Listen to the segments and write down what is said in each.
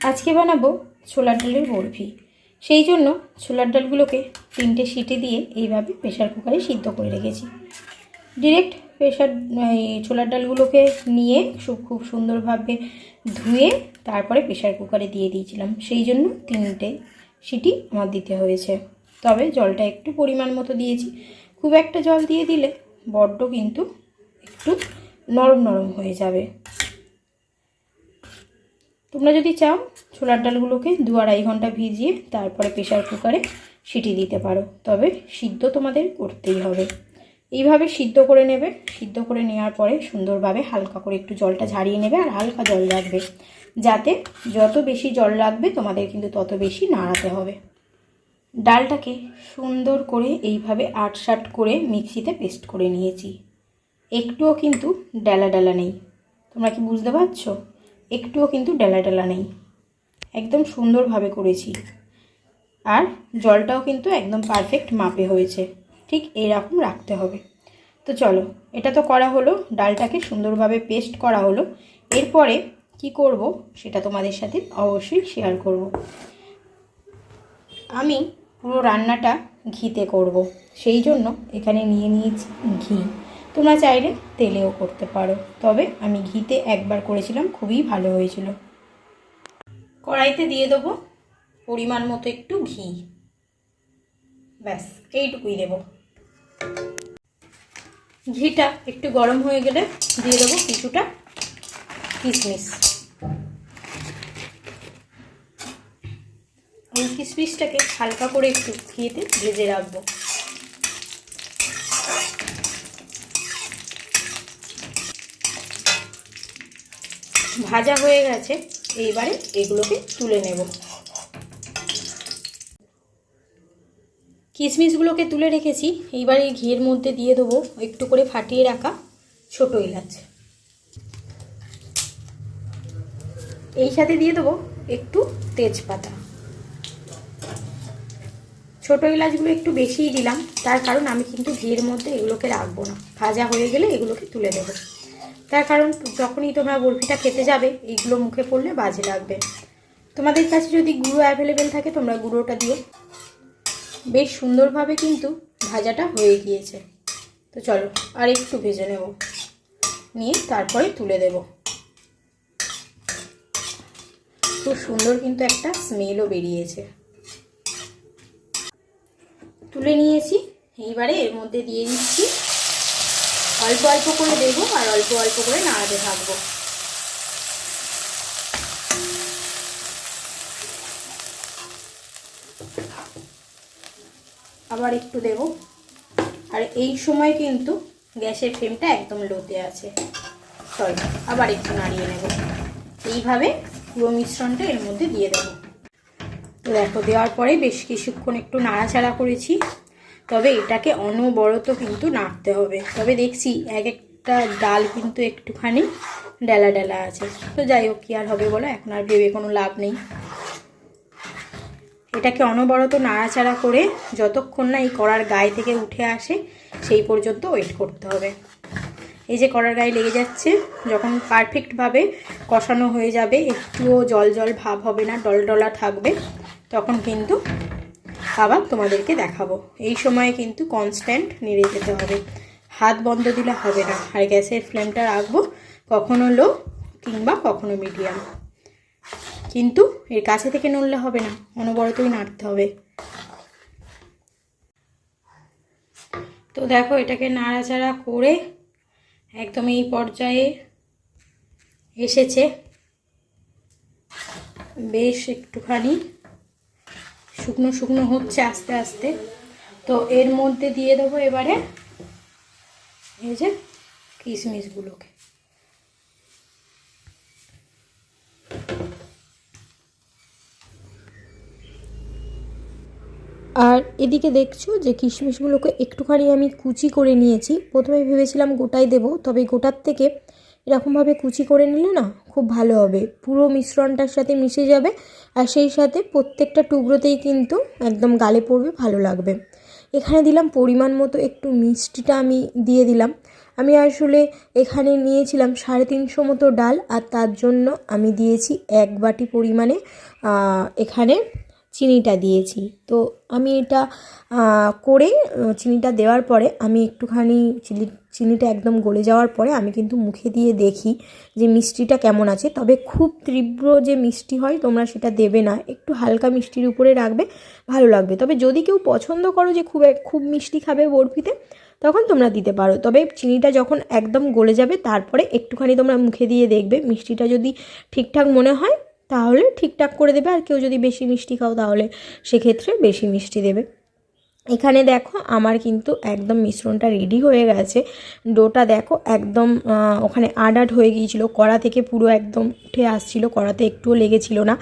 আজকে বানাবো ছোলার ডালের বরফি। সেই জন্য ছোলার ডালগুলোকে তিনটে সিটি দিয়ে এইভাবে প্রেশার কুকারে সিদ্ধ করে রেখেছি। ডিরেক্ট প্রেশার ছোলার ডালগুলোকে নিয়ে খুব সুন্দরভাবে ধুয়ে তারপরে প্রেশার কুকারে দিয়ে দিয়েছিলাম। সেই জন্য তিনটে সিটি আমার দিতে হয়েছে। তবে জলটা একটু পরিমাণ মতো দিয়েছি। খুব একটা জল দিয়ে দিলে বড্ড কিন্তু একটু নরম নরম হয়ে যাবে। তোমরা যদি চাও, ছোলার ডালগুলোকে দু আড়াই ঘণ্টা ভিজিয়ে তারপরে প্রেশার কুকারে সিটি দিতে পারো। তবে সিদ্ধ তোমাদের করতেই হবে। এইভাবে সিদ্ধ করে নেবে। সিদ্ধ করে নেওয়ার পরে সুন্দরভাবে হালকা করে একটু জলটা ঝাড়িয়ে নেবে আর হালকা জল রাখবে। যাতে যত বেশি জল রাখবে, তোমাদের কিন্তু তত বেশি নাড়াতে হবে। ডালটাকে সুন্দর করে এইভাবে আটসাট করে মিক্সিতে পেস্ট করে নিয়েছি। একটুও কিন্তু ডালা ডালা নেই। তোমরা কি বুঝতে পারছ? একটুও কিন্তু ডেলা ডালা নেই। একদম সুন্দরভাবে করেছি। আর জলটাও কিন্তু একদম পারফেক্ট মাপে হয়েছে। ঠিক এরকম রাখতে হবে। তো চলো, এটা তো করা হলো, ডালটাকে সুন্দরভাবে পেস্ট করা হলো। এরপরে কি করব সেটা তোমাদের সাথে অবশ্যই শেয়ার করব। আমি পুরো রান্নাটা ঘিতে করব। সেই জন্য এখানে নিয়ে নিয়েছি ঘি। তোমরা চাইলে তেলেও করতে পারো। তবে আমি ঘিতে একবার করেছিলাম, খুবই ভালো হয়েছিল। কড়াইতে দিয়ে দেবো পরিমাণ মতো একটু ঘি। ব্যাস, এইটুকুই দেবো। ঘিটা একটু গরম হয়ে গেলে দিয়ে দেবো কিছুটা কিশমিশ। এই কিশমিশটাকে হালকা করে একটু ঘিতে ভেজে রাখব। ভাজা হয়ে গেছে, এইবারে এগুলোকে তুলে নেব। কিশমিশগুলোকে তুলে রেখেছি, এইবারে এই ঘিয়ের মধ্যে দিয়ে দেবো একটু করে ফাটিয়ে রাখা ছোটো এলাচ। এই সাথে দিয়ে দেবো একটু তেজপাতা। ছোটো এলাচগুলো একটু বেশিই দিলাম, তার কারণ আমি কিন্তু ঘিয়ের মধ্যে এগুলোকে রাখব না। ভাজা হয়ে গেলে এগুলোকে তুলে দেবো। তার কারণ যখনই তোমরা বরফিটা খেতে যাবে, এইগুলো মুখে পড়লে বাজে লাগবে। তোমাদের কাছে যদি গুঁড়ো অ্যাভেলেবেল থাকে, তোমরা গুঁড়োটা দিও। বেশ সুন্দরভাবে কিন্তু ভাজাটা হয়ে গিয়েছে। তো চলো, আর একটু ভেজে নেব। নিয়ে তারপরে তুলে দেব। খুব সুন্দর কিন্তু একটা স্মেলও বেরিয়েছে। তুলে নিয়েছি। এইবারে এর মধ্যে দিয়ে দিচ্ছি অল্প অল্প করে দেবো আর অল্প অল্প করে নাড়াতে থাকব। আবার একটু দেব। আর এই সময় কিন্তু গ্যাসের ফ্লেমটা একদম লোতে আছে। চল, আবার একটু নাড়িয়ে নেব। এইভাবে পুরো মিশ্রণটা এর মধ্যে দিয়ে দেবো। তো দেখো, দেওয়ার পরে বেশ কিছুক্ষণ একটু নাড়াচাড়া করেছি। তবে এটাকে অনবরত কিন্তু নাড়তে হবে। তবে দেখছি এক একটা ডাল কিন্তু একটুখানি ডেলা ডেলা আছে। তো যাই হোক, কী আর হবে বলো? এখন আর ভেবে কোনো লাভ নেই। এটাকে অনবরত নাড়াচাড়া করে যতক্ষণ না এই কড়ার গায়ে থেকে উঠে আসে, সেই পর্যন্ত ওয়েট করতে হবে। এই যে কড়ার গায়ে লেগে যাচ্ছে, যখন পারফেক্টভাবে কষানো হয়ে যাবে, একটুও জল জল ভাব হবে না, ডলডলা থাকবে, তখন কিন্তু আবার তোমাদেরকে দেখাবো। এই সময় কিন্তু কনস্ট্যান্ট নেড়ে যেতে হবে। হাত বন্ধ দিলে হবে না। আর গ্যাসের ফ্লেমটা রাখব কখনো লো কিংবা কখনো মিডিয়াম কিন্তু এর কাছে থেকে নড়লে হবে না। অনবরতই নাড়তে হবে। তো দেখো, এটাকে নাড়াচাড়া করে একদম এই পর্যায়ে এসেছে। বেশ একটুখানি শুকনো শুকনো হচ্ছে আস্তে আস্তে। তো এর মধ্যে দিয়ে দেবো এবারে এই যে কিশমিশগুলোকে আর এদিকে দেখছ যে কিশমিশগুলোকে একটুখানি আমি কুচি করে নিয়েছি। প্রথমে ভেবেছিলাম গোটাই দেব, তবে গোটার থেকে এরকমভাবে কুচি করে নিলে না খুব ভালো হবে। পুরো মিশ্রণটার সাথে মিশে যাবে আর সেই সাথে প্রত্যেকটা টুকরোতেই কিন্তু একদম গালে পড়বে, ভালো লাগবে। এখানে দিলাম পরিমাণ মতো একটু মিষ্টিটা আমি দিয়ে দিলাম। আমি আসলে এখানে নিয়েছিলাম সাড়ে তিনশো মতো ডাল আর তার জন্য আমি দিয়েছি এক বাটি পরিমাণে এখানে চিনিটা দিয়েছি। তো আমি এটা করে চিনিটা দেওয়ার পরে আমি একটুখানি চিনি চিনিটা একদম গলে যাওয়ার পরে আমি কিন্তু মুখে দিয়ে দেখি যে মিষ্টিটা কেমন আছে। তবে খুব তীব্র যে মিষ্টি হয় তোমরা সেটা দেবে না। একটু হালকা মিষ্টির উপরে রাখবে, ভালো লাগবে। তবে যদি কেউ পছন্দ করো যে খুব খুব মিষ্টি খাবে বরফিতে, তখন তোমরা দিতে পারো। তবে চিনিটা যখন একদম গলে যাবে, তারপরে একটুখানি তোমরা মুখে দিয়ে দেখবে। মিষ্টিটা যদি ঠিকঠাক মনে হয়, তাহলে ঠিকঠাক করে দেবে। আর কেউ যদি বেশি মিষ্টি খাও, তাহলে সেক্ষেত্রে বেশি মিষ্টি দেবে। এখানে দেখো আমার কিন্তু একদম মিশ্রণটা রেডি হয়ে গেছে। ডোটা দেখো একদম ওখানে আড আড হয়ে গিয়েছিল। কড়া থেকে পুরো একদম উঠে আসছিল, কড়াতে একটুও লেগেছিল না।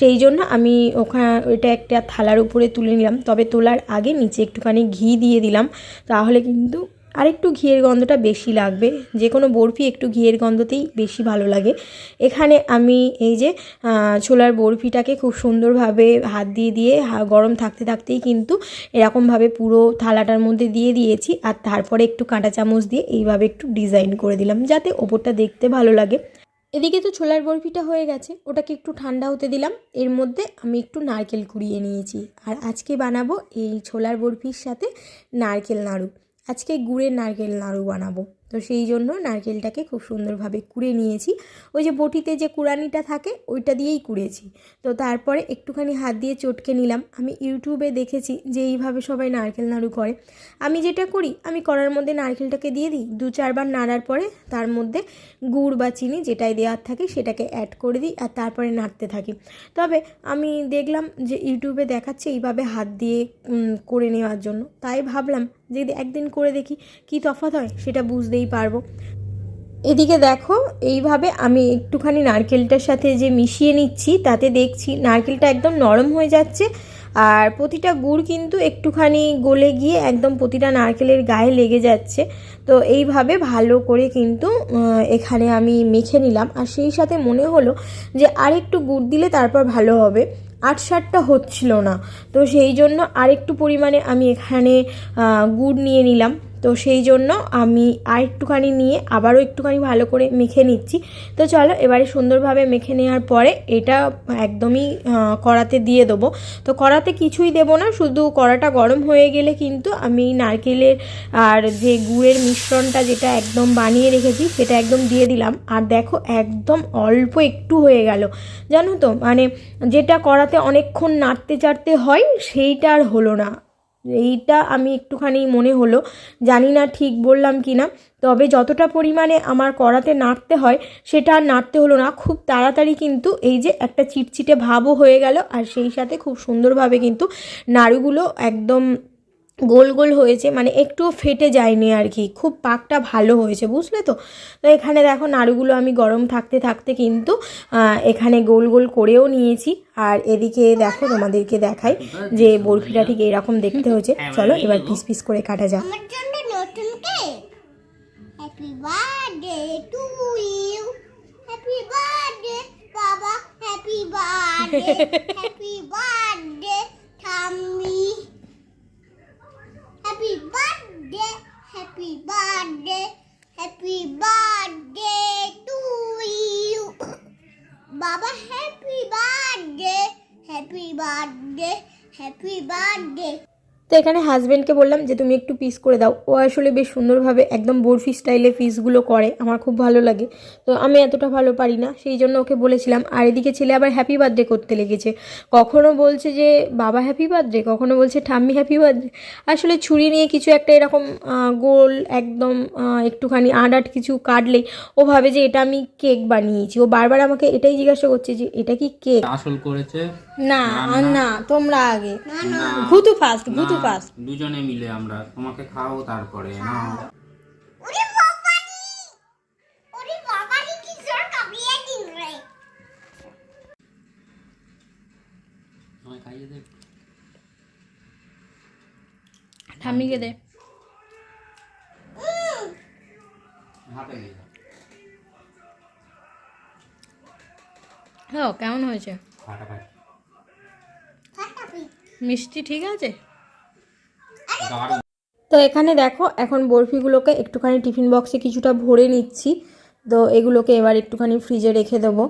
সেই জন্য আমি ওখানে ওইটা একটা থালার উপরে তুলে নিলাম। তবে তোলার আগে নিচে একটুখানি ঘি দিয়ে দিলাম। তাহলে কিন্তু আরেকটু ঘিয়ের গন্ধটা বেশি লাগবে। যে কোনো বরফি একটু ঘিয়ের গন্ধতেই বেশি ভালো লাগে। এখানে আমি এই যে ছোলার বরফিটাকে খুব সুন্দরভাবে হাত দিয়ে দিয়ে গরম থাকতে থাকতেই কিন্তু এরকমভাবে পুরো থালাটার মধ্যে দিয়ে দিয়েছি। আর তারপরে একটু কাঁটা চামচ দিয়ে এইভাবে একটু ডিজাইন করে দিলাম, যাতে ওপরটা দেখতে ভালো লাগে। এদিকে তো ছোলার বরফিটা হয়ে গেছে, ওটাকে একটু ঠান্ডা হতে দিলাম। এর মধ্যে আমি একটু নারকেল কুড়িয়ে নিয়েছি। আর আজকে বানাবো এই ছোলার বরফির সাথে নারকেল নাড়ু। আজকে গুড়ের নারকেল নাড়ু বানাবো। তো সেই জন্য নারকেলটাকে খুব সুন্দরভাবে কুড়ে নিয়েছি। ওই যে বটিতে যে কুড়ানিটা থাকে, ওইটা দিয়েই কুড়েছি। তো তারপরে একটুখানি হাত দিয়ে চটকে নিলাম। আমি ইউটিউবে দেখেছি যে এইভাবে সবাই নারকেল নাড়ু করে। আমি যেটা করি, আমি করার মধ্যে নারকেলটাকে দিয়ে দিই। দু চারবার নাড়ার পরে তার মধ্যে গুড় বা চিনি যেটাই দেওয়ার থাকে, সেটাকে অ্যাড করে দিই আর তারপরে নাড়তে থাকি। তবে আমি দেখলাম যে ইউটিউবে দেখাচ্ছে এইভাবে হাত দিয়ে করে নেওয়ার জন্য। তাই ভাবলাম যে একদিন করে দেখি কি তফাৎ হয়, সেটা বুঝতেই পারব। এদিকে দেখো, এইভাবে আমি একটুখানি নারকেলটার সাথে যে মিশিয়ে নিচ্ছি, তাতে দেখছি নারকেলটা একদম নরম হয়ে যাচ্ছে, আর প্রতিটা গুড় কিন্তু একটুখানি গলে গিয়ে একদম প্রতিটা নারকেলের গায়ে লেগে যাচ্ছে। তো এইভাবে ভালো করে কিন্তু এখানে আমি মেখে নিলাম। আর সেই সাথে মনে হলো যে আর একটু গুড় দিলে তারপর ভালো হবে। আট হচ্ছিল না। তো সেই জন্য আরেকটু পরিমাণে আমি এখানে গুড় নিয়ে নিলাম। তো সেই জন্য আমি আর একটুখানি নিয়ে আবারও একটুখানি ভালো করে মেখে নিচ্ছি। তো চলো এবারে সুন্দরভাবে মেখে নেওয়ার পরে এটা একদমই কড়াতে দিয়ে দেবো। তো কড়াতে কিছুই দেবো না, শুধু কড়াটা গরম হয়ে গেলে কিন্তু আমি নারকেলের আর যে গুড়ের মিশ্রণটা যেটা একদম বানিয়ে রেখেছি, সেটা একদম দিয়ে দিলাম। আর দেখো একদম অল্প একটু হয়ে গেল। জানো তো মানে যেটা কড়াতে অনেকক্ষণ নাড়তে চাড়তে হয়, সেইটা আর হলো না। এইটা আমি একটুখানি মনে হলো। জানি না ঠিক বললাম কি না। তবে যতটা পরিমাণে আমার করাতে নাড়তে হয়, সেটা আর নাড়তে হলো না। খুব তাড়াতাড়ি কিন্তু এই যে একটা চিটচিটে ভাবও হয়ে গেল। আর সেই সাথে খুব সুন্দরভাবে কিন্তু নাড়ুগুলো একদম গোল গোল হয়েছে মানে একটুও ফেটে যায়নি আর কি। খুব পাকটা ভালো হয়েছে বুঝলে তো? তো এখানে দেখো নাড়ুগুলো আমি গরম থাকতে থাকতে কিন্তু এখানে গোল গোল করেও নিয়েছি। আর এদিকে দেখো তোমাদেরকে দেখাই যে বরফিটা ঠিক এরকম দেখতে হয়েছে। চলো এবার পিস পিস করে কাটা যাক। আমার জন্য নতুন cake. Happy birthday to you happy birthday বাবা। হ্যাপি বার্থডে হ্যাপি বার্থডে ঠাম্মি Happy birthday, happy birthday, happy birthday to you. Baba, happy birthday, happy birthday, happy birthday. তো এখানে হাজব্যান্ডকে বললাম যে, তুমি একটু পিস করে দাও। ও আসলে বেশ সুন্দরভাবে একদম বরফি স্টাইলে পিসগুলো করে, আমার খুব ভালো লাগে। তো আমি এতটা ভালো পারি না, সেই জন্য ওকে বলেছিলাম। আর এদিকে ছেলে আবার হ্যাপি বার্থডে করতে লেগেছে। কখনো বলছে যে, বাবা হ্যাপি বার্থডে কখনো বলছে, ঠাম্মি হ্যাপি বার্থডে আসলে ছুরি নিয়ে কিছু একটা এরকম গোল একদম একটুখানি আট আট কিছু কাটলেই ও ভাবে যে, এটা আমি কেক বানিয়েছি। ও বারবার আমাকে এটাই জিজ্ঞাসা করছে যে, এটা কি কেক আসল করেছে না না তোমরা আগে। না ভুতু ফার্স্ট ভুতু না, ফার্স্ট দুজনে মিলে আমরা। তোমাকে খাও তারপরে না। ঠাম্মিকে দে। হাতে হ্যাঁ কেমন হয়েছে? ফাটাফাটি। মিষ্টি ঠিক আছে? তো এখানে দেখো এখন বরফিগুলোকে একটুখানি টিফিন বক্সে কিছুটা ভরে নিচ্ছি। তো এগুলোকে এবার একটুখানি ফ্রিজে রেখে দেবো।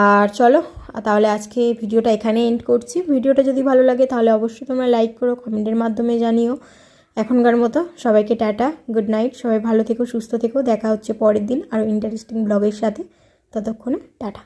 আর চলো তাহলে আজকে ভিডিওটা এখানে এন্ড করছি। ভিডিওটা যদি ভালো লাগে তাহলে অবশ্যই তোমরা লাইক করো কমেন্টের মাধ্যমে জানিও। এখনকার মতো সবাইকে টাটা গুড নাইট সবাই ভালো থেকো সুস্থ থেকো। দেখা হচ্ছে পরের দিন আরও ইন্টারেস্টিং ব্লগের সাথে। ততক্ষণে টাটা।